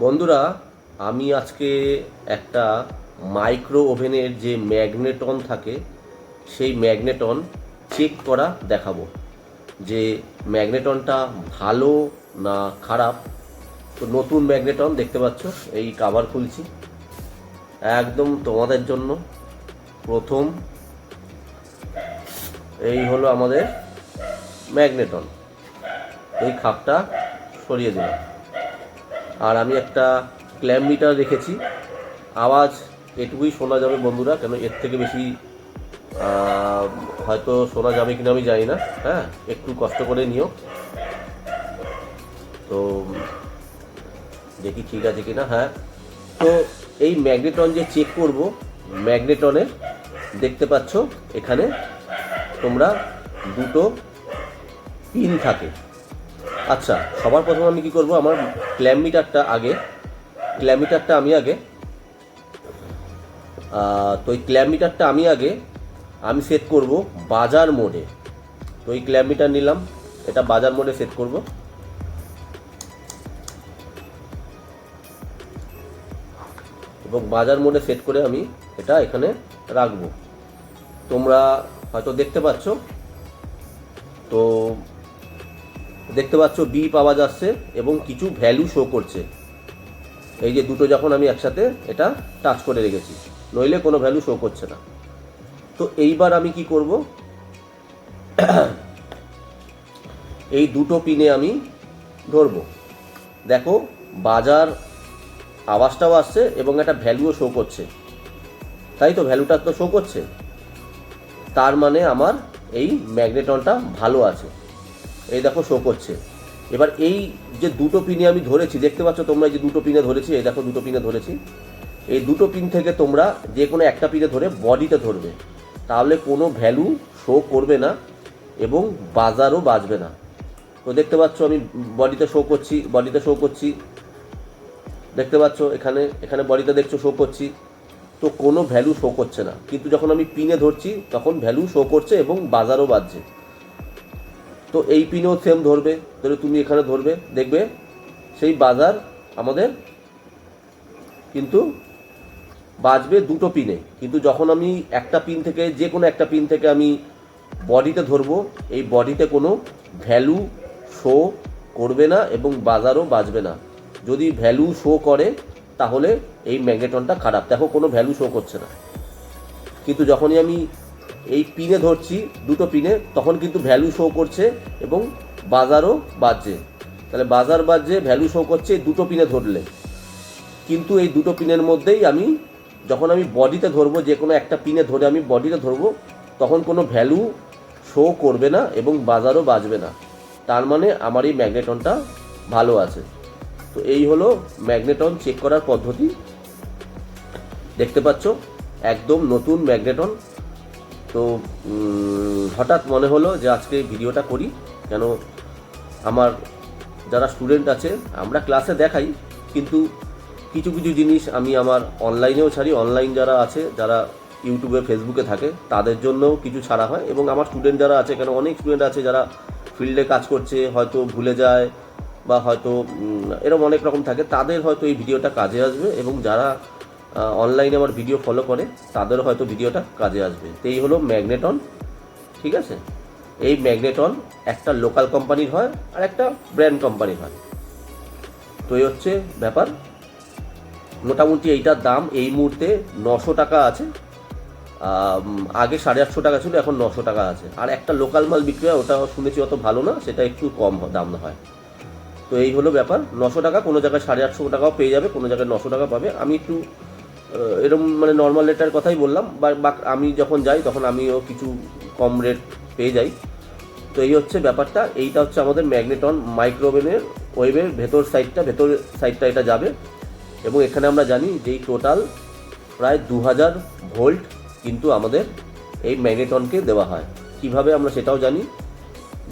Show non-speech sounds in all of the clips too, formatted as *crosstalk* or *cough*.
বন্ধুরা, আমি আজকে একটা মাইক্রো ওভেনের যে ম্যাগনেটন থাকে, সেই ম্যাগনেটন চেক করা দেখাবো। যে ম্যাগনেটনটা ভালো না খারাপ? তো নতুন ম্যাগনেটন দেখতে পাচ্ছ, এই কাভার খুলছি। একদম তোমাদের জন্য। প্রথম, এই হলো আমাদের ম্যাগনেটন এই খাপটা সরিয়ে দিলাম। আর আমি একটা ক্ল্যাম মিটার রেখেছি আওয়াজ এটুকুই শোনা যাবে বন্ধুরা, কেন এর থেকে বেশি হয়তো শোনা যাবে কিনা আমি জানি না। হ্যাঁ একটু কষ্ট করে নিও। তো, দেখি ঠিক আছে কিনা হ্যাঁ। তো এই ম্যাগনেটন যে চেক করব, ম্যাগনেটনের, দেখতে পাচ্ছ এখানে তোমরা দুটো পিন থাকে। আচ্ছা সবার প্রথমে আমি কি করব? আমার ক্ল্যাম মিটারটা আগে। ক্ল্যাম মিটারটা আমি আগে। তো এই ক্ল্যাম মিটারটা আমি আগে, আমি সেট করব বাজার মোডে তো এই ক্ল্যাম মিটার নিলাম, এটা বাজার মোডে সেট করব। এবং বাজার মোডে সেট করে আমি এটা এখানে রাখব। তোমরা হয়তো দেখতে পাচ্ছ। তো দেখতে পাচ্ছ বিপ আওয়াজ আসছে এবং কিছু ভ্যালু শো করছে। এই যে দুটো যখন আমি একসাথে এটা টাচ করে রেখেছি, নইলে কোনো ভ্যালু শো করছে না। তো এইবার আমি কি করব? *clears throat* এই দুটো পিনে আমি ধরবো। দেখো, বাজার আওয়াজটাও আসছে এবং একটা ভ্যালুও শো করছে। তাই তো ভ্যালুটা তো শো করছে? তার মানে আমার এই ম্যাগনেটনটা ভালো আছে। এই দেখো শো করছে। এবার এই যে দুটো পিনে আমি ধরেছি, দেখতে পাচ্ছ তোমরা যে দুটো পিনে ধরেছি? এই দেখো দুটো পিনে ধরেছি। এই দুটো পিন থেকে তোমরা যে কোনো একটা পিনে ধরে বডিতে ধরবে। তাহলে কোনো ভ্যালু শো করবে না এবং বাজারও বাজবে না। তো দেখতে পাচ্ছ আমি বডিতে শো করছি বডিতে শো করছি। দেখতে পাচ্ছ এখানে এখানে বডিতে দেখছ শো করছি। তো কোনো ভ্যালু শো করছে না। কিন্তু যখন আমি পিনে ধরছি, তখন ভ্যালু শো করছে এবং বাজারও বাজছে তো এই পিনেও সেম ধরবে। ধরে তুমি এখানে ধরবে, দেখবে সেই বাজার আমাদের কিন্তু বাজবে দুটো পিনে। কিন্তু যখন আমি একটা পিন থেকে, যে কোনো একটা পিন থেকে আমি বডিতে ধরবো, এই বডিতে কোনো ভ্যালু শো করবে না এবং বাজারও বাজবে না। যদি ভ্যালু শো করে, তাহলে এই ম্যাগনেটনটা খারাপ। দেখো কোনো ভ্যালু শো করছে না। কিন্তু যখনই আমি এই পিনে ধরছি, দুটো পিনে তখন কিন্তু ভ্যালু শো করছে এবং বাজারও বাজছে। তাহলে বাজার বাজছে ভ্যালু শো করছে, এই দুটো পিনে ধরলে। কিন্তু এই দুটো পিনের মধ্যেই আমি, যখন আমি বডিতে ধরবো, যে কোনো একটা পিনে ধরে আমি বডিতে ধরবো, তখন কোনো ভ্যালু শো করবে না এবং বাজারও বাজবে না। তার মানে আমার এই ম্যাগনেটনটা ভালো আছে। তো এই হলো ম্যাগনেটন চেক করার পদ্ধতি। দেখতে পাচ্ছ, একদম নতুন ম্যাগনেটন তো হঠাৎ মনে হলো যে আজকে ভিডিওটা করি, কেন আমার যারা স্টুডেন্ট আছে, আমরা ক্লাসে দেখাই, কিন্তু কিছু কিছু জিনিস আমি আমার অনলাইনেও ছাড়ি, অনলাইন যারা আছে, যারা ইউটিউবে, ফেসবুকে থাকে, তাদের জন্যও কিছু ছাড়া হয়, এবং আমার স্টুডেন্ট যারা আছে, কেন অনেক স্টুডেন্ট আছে যারা ফিল্ডে কাজ করছে, হয়তো ভুলে যায়, বা হয়তো এরকম অনেক রকম থাকে, তাদের হয়তো এই ভিডিওটা কাজে আসবে, এবং যারা অনলাইনে আমার ভিডিও ফলো করে তাদেরও হয়তো ভিডিওটা কাজে আসবে। তো এই হলো ম্যাগনেটন ঠিক আছে? এই ম্যাগনেটন একটা লোকাল কোম্পানির হয় আর একটা ব্র্যান্ড কোম্পানির হয়। তো এই হচ্ছে ব্যাপার। মোটামুটি এইটার দাম এই মুহূর্তে নশো টাকা আছে। আগে সাড়ে আটশো টাকা ছিল, এখন নশো টাকা আছে। আর একটা লোকাল মাল বিক্রি হয় ওটা শুনেছি অত ভালো না, সেটা একটু কম দাম হয়। তো এই হলো ব্যাপার, নশো টাকা, কোনো জায়গায় সাড়ে আটশো টাকাও পেয়ে যাবে, কোনো জায়গায় নশো টাকা পাবে। আমি একটু এরকম মানে নর্মাল রেটের কথাই বললাম, বা আমি যখন যাই তখন আমিও কিছু কম রেট পেয়ে যাই। তো এই হচ্ছে ব্যাপারটা, এইটা হচ্ছে আমাদের ম্যাগনেটন মাইক্রোওভেনের ওয়েভের ভেতর সাইডটা ভেতর সাইডটা এটা যাবে। এবং এখানে আমরা জানি যে টোটাল প্রায় দু হাজার ভোল্ট কিন্তু আমাদের এই ম্যাগনেটনকে দেওয়া হয়। কীভাবে আমরা সেটাও জানি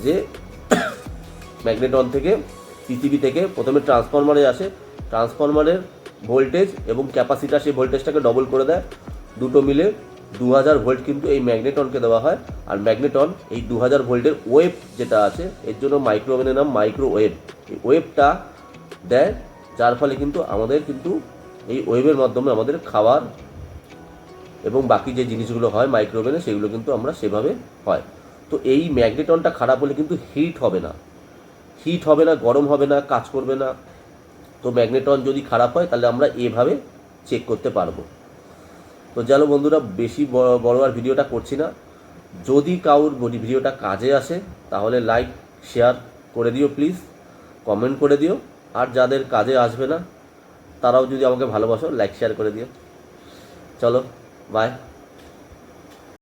যে *coughs* ম্যাগনেটন থেকে, পৃথিবী থেকে প্রথমে ট্রান্সফরমারে আসে। ট্রান্সফরমারের ভোল্টেজ এবং ক্যাপাসিটার সেই ভোল্টেজটাকে ডবল করে দেয়। দুটো মিলে দু হাজার ভোল্ট কিন্তু এই ম্যাগনেটনকে দেওয়া হয়। আর ম্যাগনেটন এই দু হাজার ভোল্টের ওয়েভ যেটা আছে, এর জন্য মাইক্রোওভেনের নাম মাইক্রো ওয়েভ এই ওয়েভটা দেয়, যার ফলে কিন্তু আমাদের কিন্তু এই ওয়েভের মাধ্যমে আমাদের খাবার এবং বাকি যে জিনিসগুলো হয় মাইক্রোওভেনে সেগুলো কিন্তু আমরা সেভাবে হয়। তো এই ম্যাগনেটনটা খারাপ হলে কিন্তু হিট হবে না। হিট হবে না, গরম হবে না, কাজ করবে না। তো ম্যাগনেটন যদি খারাপ হয়, তাহলে আমরা এভাবে চেক করতে পারব। তো চলো বন্ধুরা, বেশি বড় আর ভিডিওটা করছি না। যদি কাউর ভিডিওটা কাজে আসে, তাহলে লাইক শেয়ার করে দিও প্লিজ কমেন্ট করে দিও। আর যাদের কাজে আসবে না, তারাও যদি আমাকে ভালোবাসো লাইক শেয়ার করে দিও। চলো বাই